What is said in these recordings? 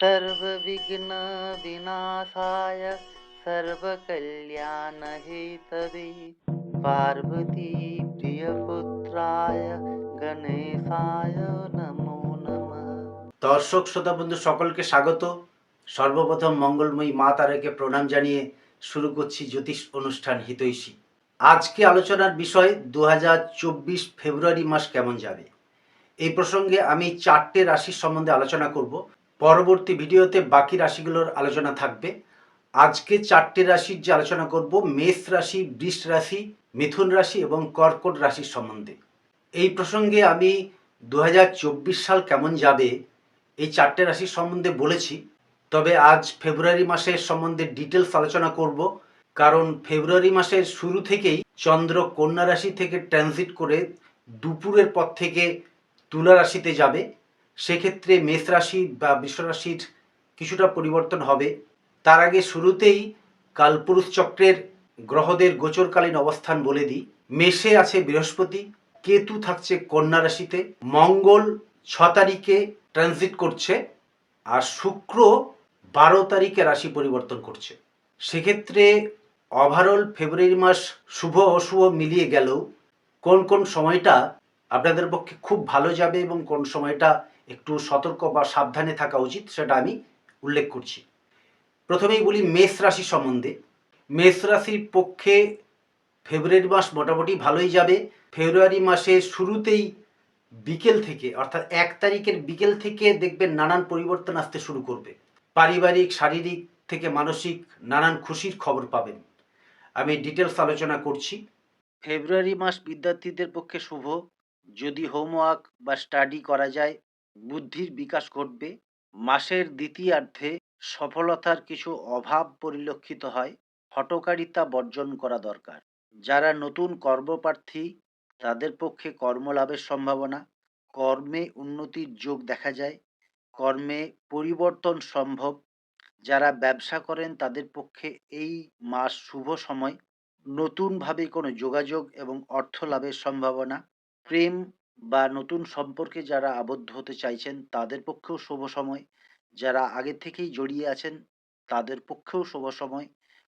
सर्वविघ्न विनाशाय सर्वकल्याणहेतवे पार्वती প্রিয়পুত্রায় গণেশায় নমো নমঃ দর্শক শ্রোতা বন্ধু সকলকে স্বাগত সর্বপ্রথম মঙ্গলময়ী মা তারাকে প্রণাম জানিয়ে শুরু করছি জ্যোতিষ অনুষ্ঠান হিতৈষী আজকে আলোচনার বিষয় দু ফেব্রুয়ারি মাস কেমন যাবে এই প্রসঙ্গে আমি চারটে রাশির সম্বন্ধে আলোচনা করব পরবর্তী ভিডিওতে বাকি রাশিগুলোর আলোচনা থাকবে। আজকে চারটে রাশির যে আলোচনা করব, মেষ রাশি, বৃষ রাশি, মিথুন রাশি এবং কর্কট রাশির সম্বন্ধে। এই প্রসঙ্গে আমি দু হাজার চব্বিশ সাল কেমন যাবে, এই চারটে রাশির সম্বন্ধে বলেছি। তবে আজ ফেব্রুয়ারি মাসের সম্বন্ধে ডিটেলস আলোচনা করব, কারণ ফেব্রুয়ারি মাসের শুরু থেকেই চন্দ্র কন্যা রাশি থেকে ট্রানজিট করে দুপুরের পর থেকে তুলা রাশিতে যাবে। সেক্ষেত্রে মেষ রাশি বা রাশির কিছুটা পরিবর্তন হবে। তার আগে শুরুতেই কালপুরুষ চক্রের গ্রহদের গোচরকালীন অবস্থান বলে দিই। মেষে আছে বৃহস্পতি, কেতু থাকছে কন্যা রাশিতে, মঙ্গল ছ তারিখে ট্রানজিট করছে, আর শুক্র বারো তারিখে রাশি পরিবর্তন করছে। সেক্ষেত্রে ওভারঅল ফেব্রুয়ারি মাস শুভ অশুভ মিলিয়ে গেলেও কোন কোন সময়টা আপনাদের পক্ষে খুব ভালো যাবে এবং কোন সময়টা একটু সতর্ক বা সাবধানে থাকা উচিত, সেটা আমি উল্লেখ করছি। প্রথমেই বলি মেষ রাশি সম্বন্ধে। মেষ রাশির পক্ষে ফেব্রুয়ারি মাস মোটামুটি ভালোই যাবে। ফেব্রুয়ারি মাসের শুরুতেই বিকেল থেকে, অর্থাৎ এক তারিখের বিকেল থেকে দেখবেন নানান পরিবর্তন আসতে শুরু করবে। পারিবারিক, শারীরিক থেকে মানসিক নানান খুশির খবর পাবেন। আমি ডিটেলস আলোচনা করছি। ফেব্রুয়ারি মাস বিদ্যার্থীদের পক্ষে শুভ। যদি হোমওয়ার্ক বা স্টাডি করা যায় বুদ্ধির বিকাশ ঘটবে। মাসের দ্বিতীয়ার্ধে সফলতার কিছু অভাব পরিলক্ষিত হয়। হটকারিতা বর্জন করা দরকার। যারা নতুন কর্মপ্রার্থী, তাদের পক্ষে কর্মলাভের সম্ভাবনা। কর্মে উন্নতির যোগ দেখা যায়। কর্মে পরিবর্তন সম্ভব। যারা ব্যবসা করেন, তাদের পক্ষে এই মাস শুভ সময়। নতুনভাবে কোনো যোগাযোগ এবং অর্থ লাভের সম্ভাবনা। প্রেম বা নতুন সম্পর্কে যারা আবদ্ধ হতে চাইছেন, তাদের পক্ষেও শুভ সময়। যারা আগে থেকেই জড়িয়ে আছেন, তাদের পক্ষেও শুভ সময়।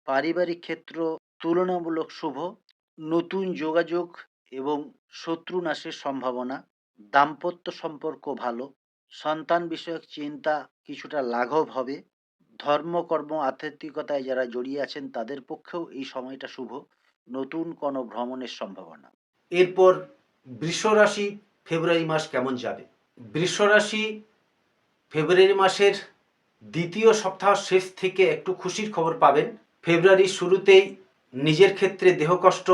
পারিবারিক ক্ষেত্র তুলনামূলক শুভ। নতুন যোগাযোগ এবং শত্রু নাশের সম্ভাবনা। দাম্পত্য সম্পর্ক ভালো। সন্তান বিষয়ক চিন্তা কিছুটা লাঘব হবে। ধর্মকর্ম আধ্যাত্মিকতায় যারা জড়িয়ে আছেন, তাদের পক্ষেও এই সময়টা শুভ। নতুন কোনো ভ্রমণের সম্ভাবনা। এরপর রাশি ফেব্রুয়ারি মাস কেমন যাবে? রাশি ফেব্রুয়ারি মাসের দ্বিতীয় সপ্তাহ শেষ থেকে একটু খুশির খবর পাবেন। ফেব্রুয়ারির শুরুতেই নিজের ক্ষেত্রে দেহকষ্ট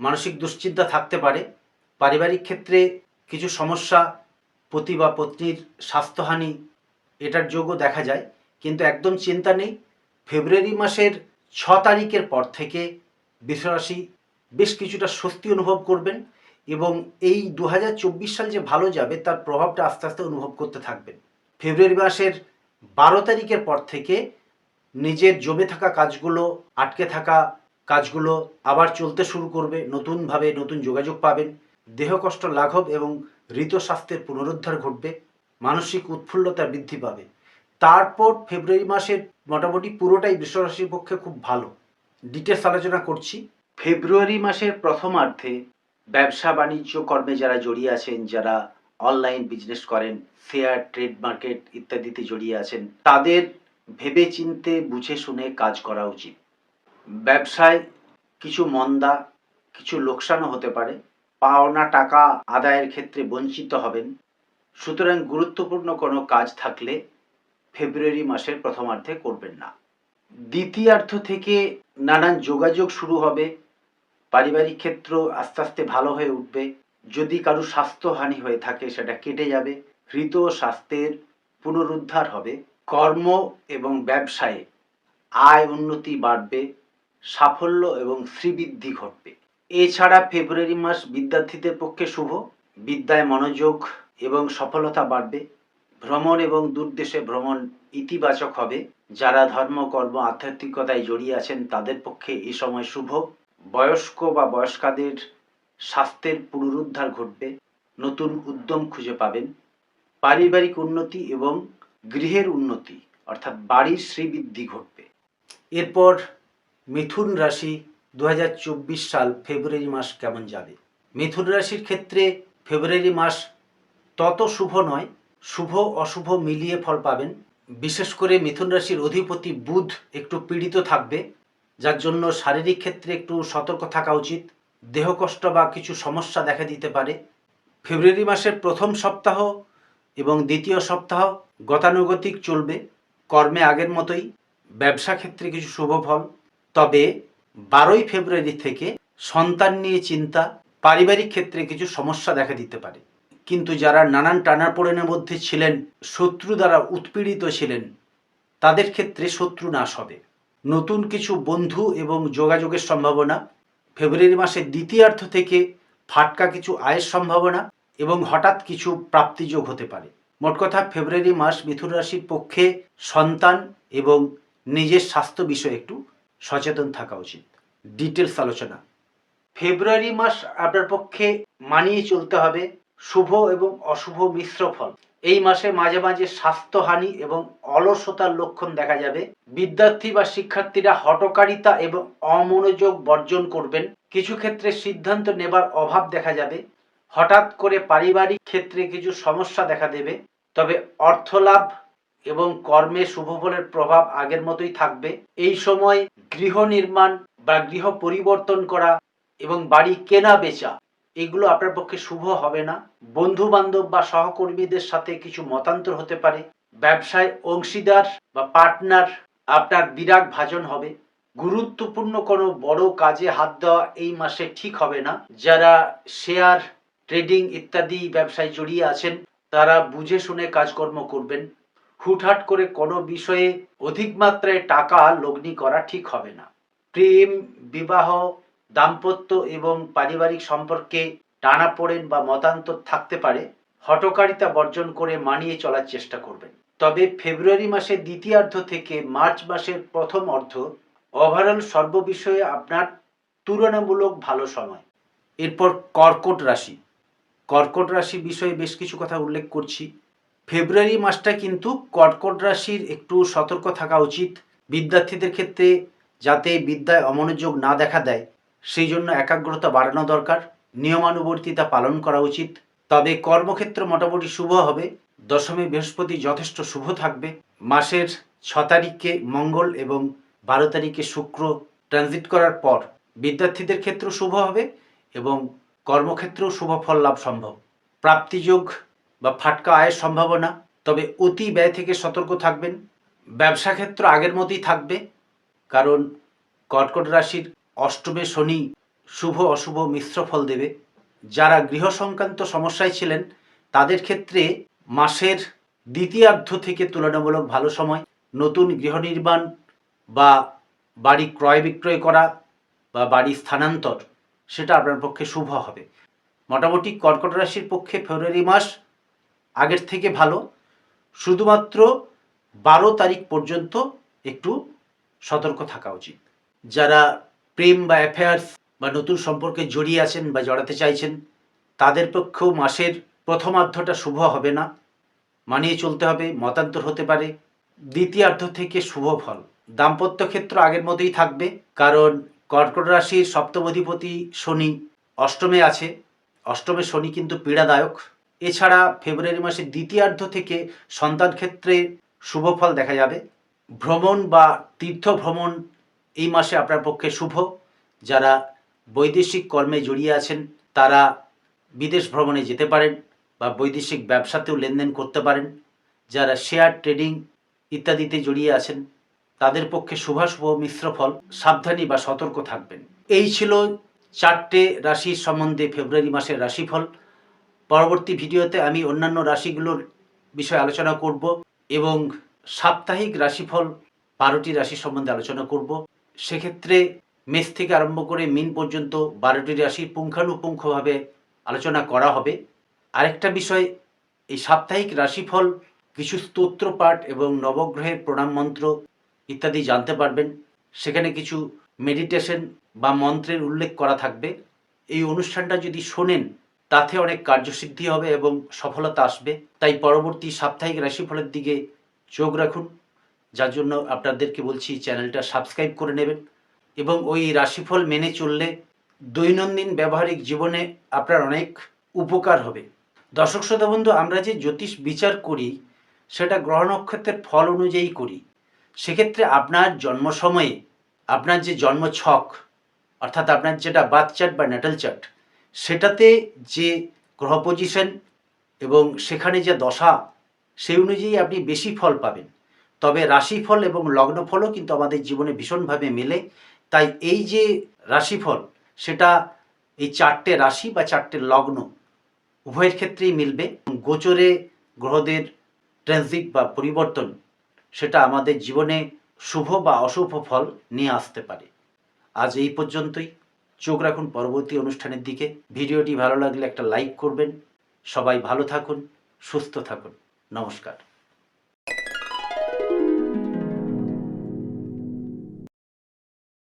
মানসিক দুশ্চিন্তা থাকতে পারে। পারিবারিক ক্ষেত্রে কিছু সমস্যা, পতি বা পত্নীর স্বাস্থ্যহানি, এটার যোগও দেখা যায়। কিন্তু একদম চিন্তা নেই, ফেব্রুয়ারি মাসের ছ তারিখের পর থেকে বৃষরাশি বেশ কিছুটা স্বস্তি অনুভব করবেন। এবং এই দু হাজার চব্বিশ সাল যে ভালো যাবে, তার প্রভাবটা আস্তে আস্তে অনুভব করতে থাকবেন। ফেব্রুয়ারি মাসের বারো তারিখের পর থেকে নিজের জমে থাকা কাজগুলো, আটকে থাকা কাজগুলো আবার চলতে শুরু করবে, নতুনভাবে নতুন যোগাযোগ পাবেন। দেহ কষ্ট লাঘব এবং ঋত স্বাস্থ্যের পুনরুদ্ধার ঘটবে, মানসিক উৎফুল্লতা বৃদ্ধি পাবে। তারপর ফেব্রুয়ারি মাসের মোটামুটি পুরোটাই বৃষরাশির পক্ষে খুব ভালো। ডিটেলস আলোচনা করছি। ফেব্রুয়ারি মাসের প্রথমার্ধে ব্যবসা বাণিজ্য কর্মে যারা জড়িয়ে আছেন, যারা অনলাইন বিজনেস করেন শেয়ার ট্রেড মার্কেট ইত্যাদিতে জড়িয়ে আছেন, তাদের ভেবে চিনতে বুঝে শুনে কাজ করা উচিত। ব্যবসায় কিছু মন্দা, কিছু লোকসানও হতে পারে। পাওনা টাকা আদায়ের ক্ষেত্রে বঞ্চিত হবেন। সুতরাং গুরুত্বপূর্ণ কোনো কাজ থাকলে ফেব্রুয়ারি মাসের প্রথমার্ধে করবেন না। দ্বিতীয়ার্ধ থেকে নানান যোগাযোগ শুরু হবে। পারিবারিক ক্ষেত্র আস্তে আস্তে ভালো হয়ে উঠবে। যদি কারও স্বাস্থ্যহানি হয়ে থাকে, সেটা কেটে যাবে হৃত স্বাস্থ্যের পুনরুদ্ধার হবে। কর্ম এবং ব্যবসায়ে আয় উন্নতি বাড়বে, সাফল্য এবং শ্রীবৃদ্ধি ঘটবে। এছাড়া ফেব্রুয়ারি মাস বিদ্যার্থীদের পক্ষে শুভ। বিদ্যায় মনোযোগ এবং সফলতা বাড়বে। ভ্রমণ এবং দূরদেশে ভ্রমণ ইতিবাচক হবে। যারা ধর্ম, কর্ম, আধ্যাত্মিকতায় জড়িয়ে আছেন, তাদের পক্ষে এই সময় শুভ। বয়স্ক বা বয়স্কাদের স্বাস্থ্যের পুনরুদ্ধার ঘটবে, নতুন উদ্যম খুঁজে পাবেন, পারিবারিক উন্নতি এবং গৃহের উন্নতি, অর্থাৎ বাড়ির শ্রীবৃদ্ধি ঘটবে। এরপর মিথুন রাশি দু হাজার চব্বিশ সাল ফেব্রুয়ারি মাস কেমন যাবে? মিথুন রাশির ক্ষেত্রে ফেব্রুয়ারি মাস তত শুভ নয়, শুভ অশুভ মিলিয়ে ফল পাবেন। বিশেষ করে মিথুন রাশির অধিপতি বুধ একটু পীড়িত থাকবে যার জন্য শারীরিক ক্ষেত্রে একটু সতর্ক থাকা উচিত। দেহ কষ্ট বা কিছু সমস্যা দেখা দিতে পারে। ফেব্রুয়ারি মাসের প্রথম সপ্তাহ এবং দ্বিতীয় সপ্তাহ গতানুগতিক চলবে। কর্মে আগের মতোই। ব্যবসা ক্ষেত্রে কিছু শুভ ফল। তবে বারোই ফেব্রুয়ারি থেকে সন্তান নিয়ে চিন্তা, পারিবারিক ক্ষেত্রে কিছু সমস্যা দেখা দিতে পারে। কিন্তু যারা নানান টানাপোড়েনের মধ্যে ছিলেন, শত্রু দ্বারা উৎপীড়িত ছিলেন, তাদের ক্ষেত্রে শত্রু নাশ হবে। নতুন কিছু বন্ধু এবং যোগাযোগের সম্ভাবনা, ফেব্রুয়ারি মাসের দ্বিতীয়ার্ধ থেকে ফাটকা কিছু আয়ের সম্ভাবনা এবং হঠাৎ কিছু প্রাপ্তিযোগ হতে পারে। মোট কথা, ফেব্রুয়ারি মাস মিথুন রাশির পক্ষে সন্তান এবং নিজের স্বাস্থ্য বিষয়ে একটু সচেতন থাকা উচিত। ডিটেলস আলোচনা। ফেব্রুয়ারি মাস আপনার পক্ষে মানিয়ে চলতে হবে শুভ এবং অশুভ মিশ্র ফল। এই মাসে মাঝে মাঝে স্বাস্থ্যহানি এবং অলসতার লক্ষণ দেখা যাবে। বিদ্যার্থী বা শিক্ষার্থীরা হটকারিতা এবং অমনোযোগ বর্জন করবেন। কিছু ক্ষেত্রে সিদ্ধান্ত নেবার অভাব দেখা যাবে। হঠাৎ করে পারিবারিক ক্ষেত্রে কিছু সমস্যা দেখা দেবে। তবে অর্থলাভ এবং কর্মে শুভফলের প্রভাব আগের মতোই থাকবে। এই সময় গৃহ নির্মাণ বা গৃহ পরিবর্তন করা এবং বাড়ি কেনা বেচা এগুলো আপনার পক্ষে শুভ হবে না। বন্ধু বান্ধব বা সহকর্মীদের সাথে কিছু মতান্তর হতে পারে। ব্যবসায় অংশীদার বা পার্টনার আপনার বিরাট ভাজন হবে। গুরুত্বপূর্ণ কোনো বড় কাজে হাত দেওয়া এই মাসে ঠিক হবে না। যারা শেয়ার, ট্রেডিং ইত্যাদি ব্যবসায় জড়িয়ে আছেন, তারা বুঝে শুনে কাজকর্ম করবেন। হুটহাট করে কোনো বিষয়ে অধিক মাত্রায় টাকা লগ্নি করা ঠিক হবে না। প্রেম, বিবাহ দাম্পত্য এবং পারিবারিক সম্পর্কে টানাপোড়েন বা মতান্তর থাকতে পারে হটকারিতা বর্জন করে মানিয়ে চলার চেষ্টা করবেন। তবে ফেব্রুয়ারি মাসের দ্বিতীয়ার্ধ থেকে মার্চ মাসের প্রথম অর্ধ ওভারঅল সর্ববিষয়ে আপনার তুলনামূলক ভালো সময়। এরপর কর্কট রাশি। কর্কট রাশি বিষয়ে বেশ কিছু কথা উল্লেখ করছি। ফেব্রুয়ারি মাসটা কিন্তু কর্কট রাশির একটু সতর্ক থাকা উচিত। বিদ্যার্থীদের ক্ষেত্রে যাতে বিদ্যায় অমনোযোগ না দেখা দেয় সেই জন্য একাগ্রতা বাড়ানো দরকার, নিয়মানুবর্তিতা পালন করা উচিত। তবে কর্মক্ষেত্র মোটামুটি শুভ হবে, দশমী বৃহস্পতি যথেষ্ট শুভ থাকবে। মাসের ছ তারিখে মঙ্গল এবং বারো তারিখে শুক্র ট্রানজিট করার পর বিদ্যার্থীদের ক্ষেত্রেও শুভ হবে এবং কর্মক্ষেত্রেও শুভ ফল লাভ সম্ভব। প্রাপ্তিযোগ বা ফাটকা আয়ের সম্ভাবনা, তবে অতি ব্যয় থেকে সতর্ক থাকবেন। ব্যবসা ক্ষেত্র আগের মতোই থাকবে, কারণ কর্কট রাশির অষ্টমে শনি শুভ অশুভ মিশ্র ফল দেবে। যারা গৃহ সংক্রান্ত সমস্যায় ছিলেন, তাদের ক্ষেত্রে মাসের দ্বিতীয়ার্ধ থেকে তুলনামূলক ভালো সময়। নতুন গৃহ নির্মাণ বা বাড়ি ক্রয় বিক্রয় করা বা বাড়ি স্থানান্তর, সেটা আপনার পক্ষে শুভ হবে। মোটামুটি কর্কট রাশির পক্ষে ফেব্রুয়ারি মাস আগের থেকে ভালো। শুধুমাত্র বারো তারিখ পর্যন্ত একটু সতর্ক থাকা উচিত। যারা প্রেম বা অ্যাফেয়ার্স বা নতুন সম্পর্কে জড়িয়ে আছেন বা জড়াতে চাইছেন, তাদের পক্ষেও মাসের প্রথমার্ধটা শুভ হবে না। মানিয়ে চলতে হবে, মতান্তর হতে পারে। দ্বিতীয়ার্ধ থেকে শুভ ফল। দাম্পত্য ক্ষেত্র আগের মতোই থাকবে, কারণ কর্কট রাশির সপ্তমধিপতি শনি অষ্টমে আছে। অষ্টমে শনি কিন্তু পীড়াদায়ক। এছাড়া ফেব্রুয়ারি মাসের দ্বিতীয়ার্ধ থেকে সন্তান ক্ষেত্রে শুভ ফল দেখা যাবে। ভ্রমণ বা তীর্থ ভ্রমণ এই মাসে আপনার পক্ষে শুভ। যারা বৈদেশিক কর্মে জড়িয়ে আছেন, তারা বিদেশ ভ্রমণে যেতে পারেন বা বৈদেশিক ব্যবসাতেও লেনদেন করতে পারেন। যারা শেয়ার ট্রেডিং ইত্যাদিতে জড়িয়ে আছেন, তাদের পক্ষে শুভাশুভ মিশ্র ফল। সাবধানী বা সতর্ক থাকবেন। এই ছিল চারটে রাশির সম্বন্ধে ফেব্রুয়ারি মাসের রাশিফল। পরবর্তী ভিডিওতে আমি অন্যান্য রাশিগুলোর বিষয়ে আলোচনা করব এবং সাপ্তাহিক রাশিফল বারোটি রাশি সম্বন্ধে আলোচনা করব। সেক্ষেত্রে মেষ থেকে আরম্ভ করে মিন পর্যন্ত বারোটি রাশির পুঙ্খানুপুঙ্খভাবে আলোচনা করা হবে। আরেকটা বিষয়, এই সাপ্তাহিক রাশিফল, কিছু স্তোত্র পাঠ এবং নবগ্রহের প্রণাম মন্ত্র ইত্যাদি জানতে পারবেন। সেখানে কিছু মেডিটেশন বা মন্ত্রের উল্লেখ করা থাকবে। এই অনুষ্ঠানটা যদি শোনেন, তাতে অনেক কার্যসিদ্ধি হবে এবং সফলতা আসবে। তাই পরবর্তী সাপ্তাহিক রাশিফলের দিকে চোখ রাখুন। যার জন্য আপনাদেরকে বলছি চ্যানেলটা সাবস্ক্রাইব করে নেবেন এবং ওই রাশিফল মেনে চললে দৈনন্দিন ব্যবহারিক জীবনে আপনার অনেক উপকার হবে। দর্শক শ্রোতা বন্ধু, আমরা যে জ্যোতিষ বিচার করি, সেটা গ্রহ নক্ষত্রের ফল অনুযায়ী করি। সেক্ষেত্রে আপনার জন্ম সময়ে আপনার যে জন্ম ছক অর্থাৎ আপনার যেটা বার্থ চার্ট বা ন্যাটাল চার্ট, সেটাতে যে গ্রহ পজিশন এবং সেখানে যে দশা, সেই অনুযায়ী আপনি বেশি ফল পাবেন। তবে রাশিফল এবং লগ্নফলও কিন্তু আমাদের জীবনে ভীষণভাবে মেলে। তাই এই যে রাশিফল, সেটা এই চারটে রাশি বা চারটে লগ্ন উভয়ের ক্ষেত্রেই মিলবে। গোচরে গ্রহদের ট্রানজিট বা পরিবর্তন, সেটা আমাদের জীবনে শুভ বা অশুভ ফল নিয়ে আসতে পারে। আজ এই পর্যন্তই। চোখ রাখুন পরবর্তী অনুষ্ঠানের দিকে। ভিডিওটি ভালো লাগলে একটা লাইক করবেন। সবাই ভালো থাকুন, সুস্থ থাকুন। নমস্কার।